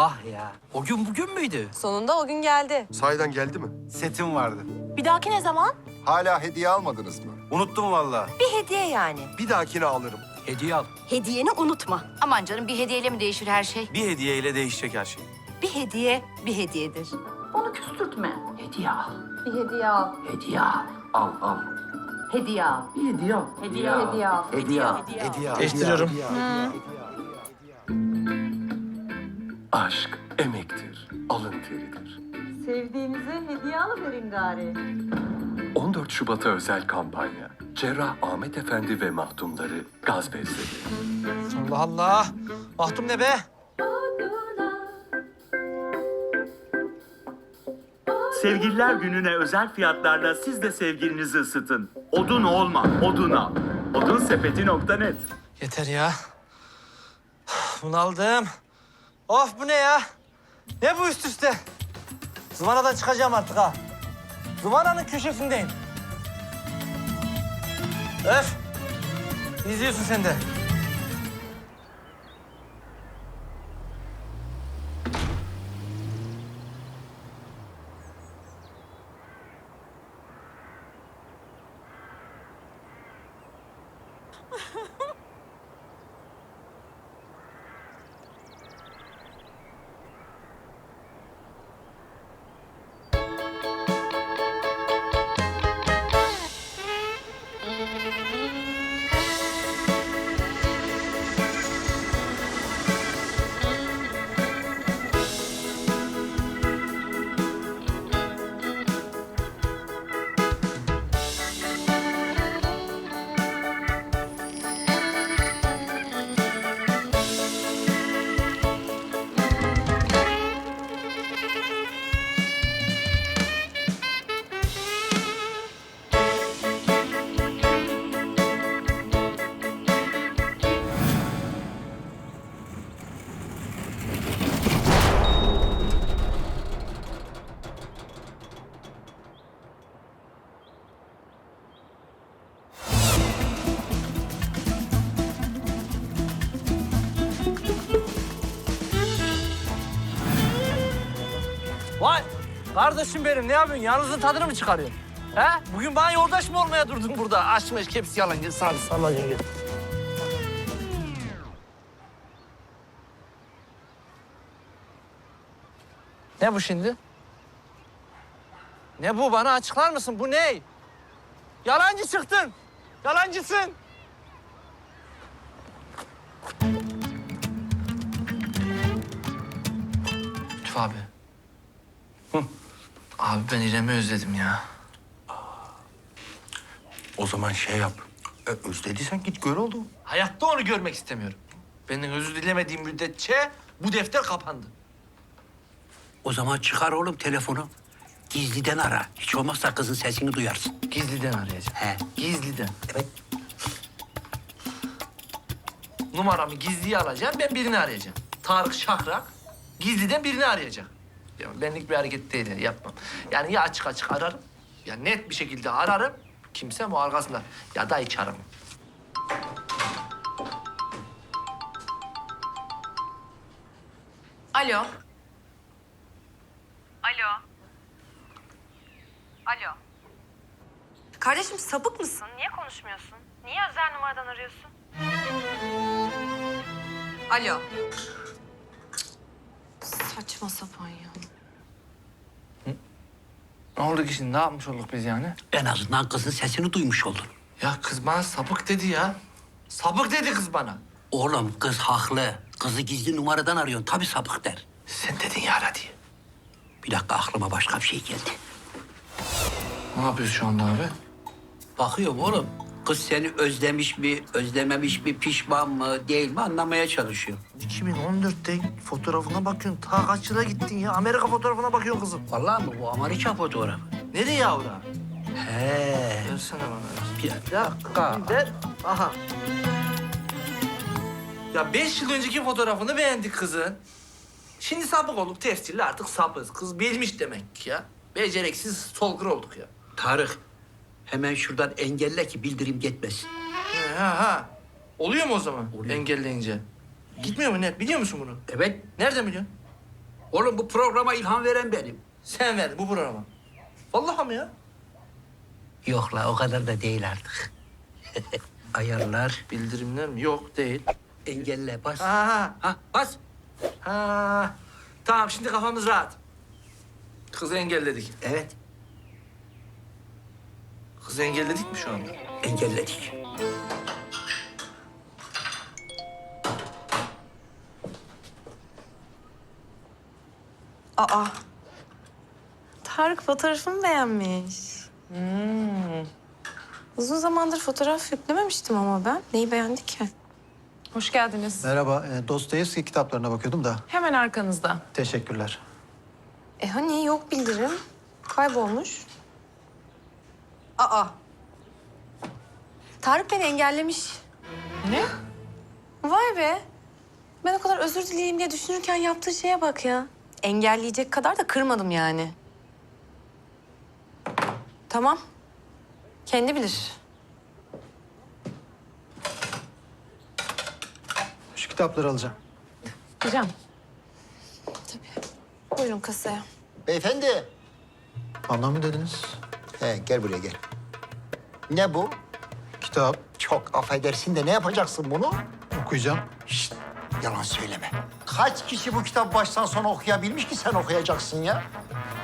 Ah ya. O gün bugün müydü? Sonunda o gün geldi. Sahiden geldi mi? Setim vardı. Bir dahaki ne zaman? Hala hediye almadınız mı? Unuttum vallahi. Bir hediye yani. Bir dahakini alırım. Hediye al. Hediyeni unutma. Aman canım bir hediyeyle mi değişir her şey? Bir hediyeyle değişecek her şey. Bir hediye bir hediyedir. Onu küstürtme. Hediye al. Bir hediye al. Hediye al. Al al. Hediye al. Bir hediye al. Hediye, hediye al. Hediye al. Hediye al. Değiştiriyorum. Aşk emektir, alın teridir. Sevdiğinize hediye alıverin gari. 14 Şubat'a özel kampanya. Cerrah Ahmet Efendi ve mahtumları gaz bezledi. Allah Allah. Mahtum ne be? Sevgililer gününe özel fiyatlarla siz de sevgilinizi ısıtın. Odun olma, odun al. Odunsepeti.net Yeter ya. Bunaldım. Of bu ne ya? Ne bu üst üste? Zıvanadan çıkacağım artık ha. Zıvananın köşesindeyim. Öf. İzliyorsun sen de. Kardeşim benim ne yapıyorsun? Yalnızın tadını mı çıkarıyorsun? He? Bugün bana yoldaş mı olmaya durdun burada? Açma hepsi yalan. Gel sağ sağ gel. Ne bu şimdi? Ne bu? Bana açıklar mısın? Bu ne? Yalancı çıktın. Yalancısın. Lütfü abi. Abi ben İrem'i özledim ya. O zaman şey yap. E, özlediysen git gör oğlum. Hayatta onu görmek istemiyorum. Benden özür dilemediğim müddetçe bu defter kapandı. O zaman çıkar oğlum telefonu. Gizliden ara. Hiç olmazsa kızın sesini duyarsın. Gizliden arayacağım. He. Gizliden. Evet. Numaramı gizliye alacağım, ben birini arayacağım. Tarık Şakrak gizliden birini arayacak. Ya benlik bir hareket değil, ya, yapmam. Yani ya açık açık ararım, ya net bir şekilde ararım. Kimse bu arkasında. Ya da hiç aramam. Alo. Alo. Alo. Kardeşim sapık mısın? Niye konuşmuyorsun? Niye özel numaradan arıyorsun? Alo. Saçma sapan ya. Ne oldu ki şimdi? Ne yapmış olduk biz yani? En azından kızın sesini duymuş oldun. Ya kız bana sapık dedi ya. Sapık dedi kız bana. Oğlum kız haklı. Kızı gizli numaradan arıyorsun. Tabii sapık der. Sen dedin ya ara diye. Bir dakika aklıma başka bir şey geldi. Ne yapıyorsun şu anda abi? Bakıyorum oğlum. Kız seni özlemiş mi, özlememiş mi, pişman mı, değil mi anlamaya çalışıyor. 2014'te fotoğrafına bakıyorsun. Ta kaç yıla gittin ya? Amerika fotoğrafına bakıyorsun kızım. Vallahi mi bu Amerika fotoğrafı? Nereye yavrum? He. Versene bana. Bir dakika. Ver. Aha. Ya beş yıl önceki fotoğrafını beğendik kızın. Şimdi sapık olduk tefsirli artık sapız. Kız bilmiş demek ki ya. Beceriksiz stalker olduk ya. Tarık, hemen şuradan engelle ki bildirim gitmesin. Ha ha. Oluyor mu o zaman Oluyor. engelleyince? Gitmiyor mu net? Biliyor musun bunu? Evet, Nereden biliyorsun? Oğlum bu programa ilham veren benim. Sen ver bu programa. Vallahi mi ya? Yok la o kadar da değil artık. Ayarlar, Bildirimler mi? Yok değil. engelle bas. Ha, Ha bas. ha. Tamam şimdi kafamız rahat. Kızı engelledik. Evet Kızı engelledik mi şu anda? engelledik. Aa. Tarık fotoğrafımı beğenmiş. Hmm. Uzun zamandır fotoğraf yüklememiştim ama ben. Neyi beğendi ki? Hoş geldiniz. Merhaba, e, Dostoyevski kitaplarına bakıyordum da. Hemen arkanızda. Teşekkürler. E hani yok bildirim. Kaybolmuş. Aa. Tarık beni engellemiş. Ne? Vay be. Ben o kadar özür dileyeyim diye düşünürken yaptığı şeye bak ya. Engelleyecek kadar da kırmadım yani. Tamam. Kendi bilir. Şu kitapları alacağım. Hocam. Buyurun kasaya. Beyefendi. Mı dediniz? He gel buraya gel. Ne bu? Kitap. Çok affedersin de ne yapacaksın bunu? Okuyacağım. Şşt, yalan söyleme. Kaç kişi bu kitap baştan sona okuyabilmiş ki sen okuyacaksın ya?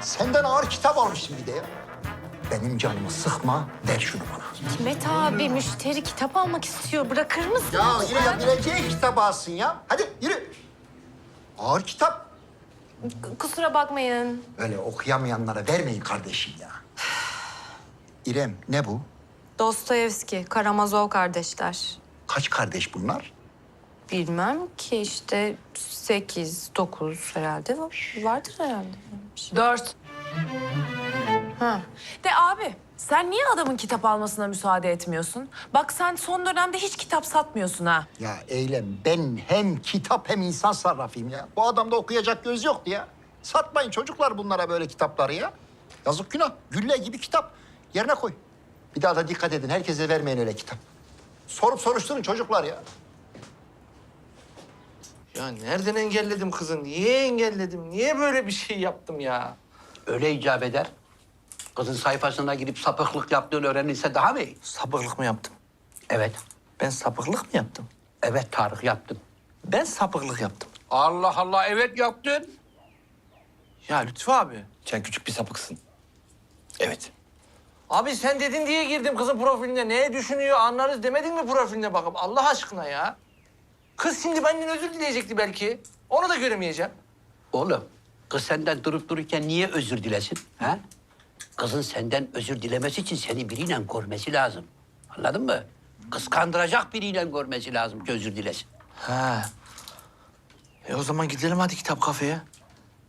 Senden ağır kitap almışım bir de ya. Benim canımı sıkma, ver şunu bana. Hikmet abi müşteri kitap almak istiyor. Bırakır mısın? Ya yine yapabileceğin kitabı alsın ya. Hadi yürü. Ağır kitap. Kusura bakmayın. Öyle okuyamayanlara vermeyin kardeşim ya. İrem ne bu? Dostoyevski, Karamazov kardeşler. Kaç kardeş bunlar? Bilmem ki işte sekiz, dokuz herhalde var- vardır herhalde. Dört. Ha. De abi sen niye adamın kitap almasına müsaade etmiyorsun? Bak sen son dönemde hiç kitap satmıyorsun ha. Ya Eylem ben hem kitap hem insan sarrafıyım ya. Bu adamda okuyacak göz yoktu ya. Satmayın çocuklar bunlara böyle kitapları ya. Yazık günah. Gülle gibi kitap. Yerine koy. Bir daha da dikkat edin. Herkese vermeyin öyle kitap. Sorup soruşturun çocuklar ya. Ya nereden engelledim kızı? Niye engelledim? Niye böyle bir şey yaptım ya? Öyle icap eder. Kızın sayfasına girip sapıklık yaptığını öğrenilse daha mı iyi? Sapıklık mı yaptım? Evet. Ben sapıklık mı yaptım? Evet Tarık yaptın. Ben sapıklık yaptım. Allah Allah evet yaptın. Ya Lütfü abi. Sen küçük bir sapıksın. Evet. Abi sen dedin diye girdim kızın profiline. Ne düşünüyor anlarız demedin mi profiline bakıp Allah aşkına ya. Kız şimdi benden özür dileyecekti belki. Onu da göremeyeceğim. Oğlum kız senden durup dururken niye özür dilesin? Ha? Kızın senden özür dilemesi için seni biriyle görmesi lazım. Anladın mı? Kıskandıracak biriyle görmesi lazım ki özür dilesin. Ha. E o zaman gidelim hadi kitap kafeye.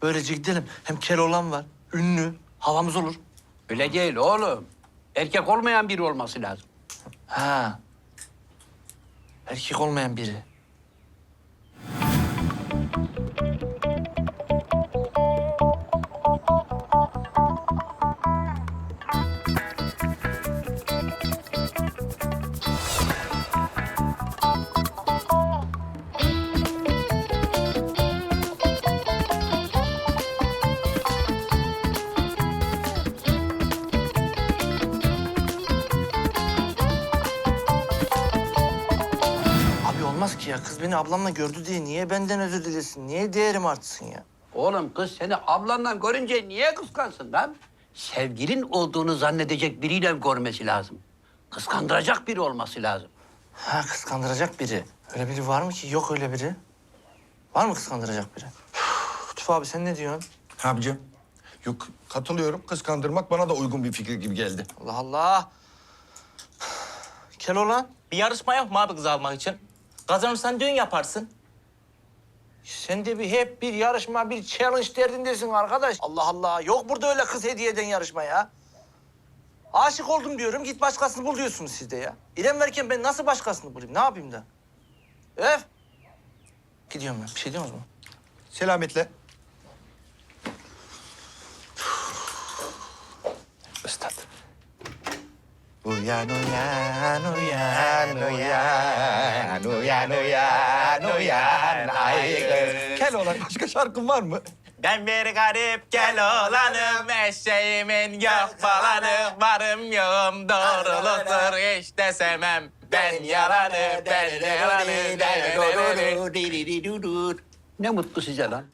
Böylece gidelim. Hem Keloğlan var. Ünlü. Havamız olur. Öyle değil oğlum. Erkek olmayan biri olması lazım. Ha. Erkek olmayan biri. Ya. Kız beni ablamla gördü diye niye benden özür dilesin? Niye değerim artsın ya? Oğlum kız seni ablanla görünce niye kıskansın lan? Sevgilin olduğunu zannedecek biriyle görmesi lazım. Kıskandıracak biri olması lazım. Ha kıskandıracak biri. Öyle biri var mı ki? Yok öyle biri. Var mı kıskandıracak biri? Lütfü abi sen ne diyorsun? Abicim. Yok katılıyorum. Kıskandırmak bana da uygun bir fikir gibi geldi. Allah Allah. Keloğlan. Bir yarışma yok mu abi kız almak için? Kazanırsan düğün yaparsın. Sen de bir hep bir yarışma, bir challenge derdindesin arkadaş. Allah Allah. Yok burada öyle kız hediye eden yarışma ya. Aşık oldum diyorum, git başkasını bul diyorsunuz siz de ya. İrem verirken ben nasıl başkasını bulayım? Ne yapayım da? Öf. Gidiyorum ben. Bir şey diyorsunuz mu? Selametle. Uyan uyan uyan uyan uyan uyan uyan ay kız. Keloğlan başka şarkın var mı? Ben bir garip gel olanım, eşeğimin yok falanı, varım yoğum doğruludur, hiç de sevmem. Ben yalanı, ben yalanı, Ne mutlu size lan.